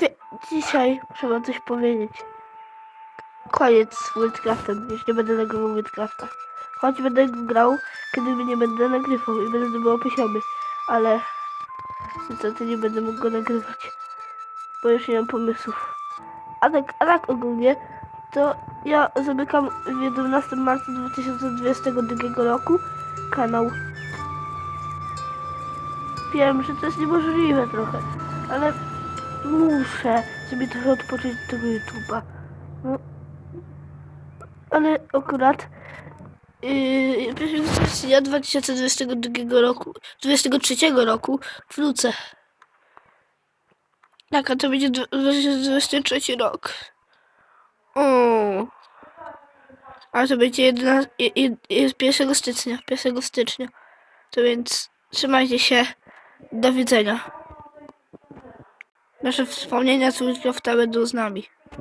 Wie, dzisiaj trzeba coś powiedzieć. Koniec z Wildcraftem. Już nie będę nagrywał Wildcrafta. Choć będę grał, kiedy nie będę nagrywał i będę zdobywał poziomy. Ale niestety nie będę mógł go nagrywać. Bo już nie mam pomysłów. A tak, a tak ogólnie, to ja zamykam w 11 marca 2022 roku kanał. Wiem, że to jest niemożliwe trochę, ale muszę sobie trochę odpocząć od tego YouTube'a. No, ale akurat yy, 1 września 2022 roku, 23 roku wrócę. Tak, a to będzie dwa- 2023 rok. O. A to będzie 11, je- je- jest 1 stycznia, 1 stycznia. To więc trzymajcie się. Do widzenia. Nasze wspomnienia z Minecrafta będą z nami.